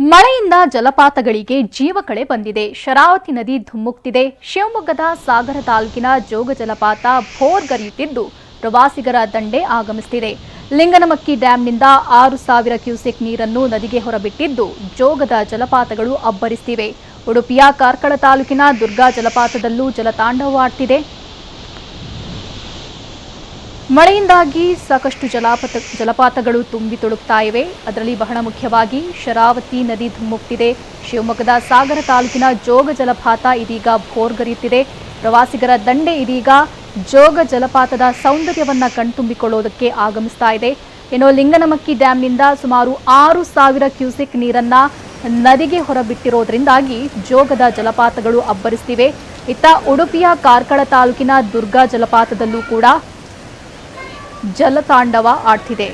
ಮಳೆಯಿಂದ ಜಲಪಾತಗಳಿಗೆ ಜೀವಕಳೆ ಬಂದಿದೆ. ಶರಾವತಿ ನದಿ ಧುಮ್ಮುಕ್ತಿದೆ. ಶಿವಮೊಗ್ಗದ ಸಾಗರ ತಾಲೂಕಿನ ಜೋಗ ಜಲಪಾತ ಭೋರ್ಗರಿಯುತ್ತಿದ್ದು ಪ್ರವಾಸಿಗರ ದಂಡೆ ಆಗಮಿಸುತ್ತಿದೆ ಲಿಂಗನಮಕ್ಕಿ ಡ್ಯಾಂನಿಂದ ಆರು ಸಾವಿರ ಕ್ಯೂಸೆಕ್ ನೀರನ್ನು ನದಿಗೆ ಹೊರಬಿಟ್ಟಿದ್ದು, ಜೋಗದ ಜಲಪಾತಗಳು ಅಬ್ಬರಿಸುತ್ತಿವೆ ಉಡುಪಿಯ ಕಾರ್ಕಳ ತಾಲೂಕಿನ ದುರ್ಗಾ ಜಲಪಾತದಲ್ಲೂ ಜಲತಾಂಡವವಾಡ್ತಿದೆ ಮಳೆಯಿಂದಾಗಿ ಸಾಕಷ್ಟು ಜಲಾಪತ ಜಲಪಾತಗಳು ತುಂಬಿ ತುಳುಕ್ತಾ ಇವೆ. ಅದರಲ್ಲಿ ಬಹಳ ಮುಖ್ಯವಾಗಿ ಶರಾವತಿ ನದಿ ಧುಮ್ಮುಕ್ತಿದೆ. ಶಿವಮೊಗ್ಗದ ಸಾಗರ ತಾಲೂಕಿನ ಜೋಗ ಜಲಪಾತ ಇದೀಗ ಭೋರ್ಗರಿಯುತ್ತಿದೆ. ಪ್ರವಾಸಿಗರ ದಂಡೆ ಇದೀಗ ಜೋಗ ಜಲಪಾತದ ಸೌಂದರ್ಯವನ್ನು ಕಣ್ತುಂಬಿಕೊಳ್ಳೋದಕ್ಕೆ ಆಗಮಿಸ್ತಾ ಇದೆ. ಇನ್ನು ಲಿಂಗನಮಕ್ಕಿ ಡ್ಯಾಂನಿಂದ ಸುಮಾರು ಆರು ಸಾವಿರ ಕ್ಯೂಸೆಕ್ ನೀರನ್ನ ನದಿಗೆ ಹೊರಬಿಟ್ಟಿರೋದ್ರಿಂದಾಗಿ ಜೋಗದ ಜಲಪಾತಗಳು ಅಬ್ಬರಿಸ್ತಿವೆ. ಇತ್ತ ಉಡುಪಿಯ ಕಾರ್ಕಳ ತಾಲೂಕಿನ ದುರ್ಗಾ ಜಲಪಾತದಲ್ಲೂ ಕೂಡ ಜಲತಾಂಡವ ಆಡ್ತಿದೆ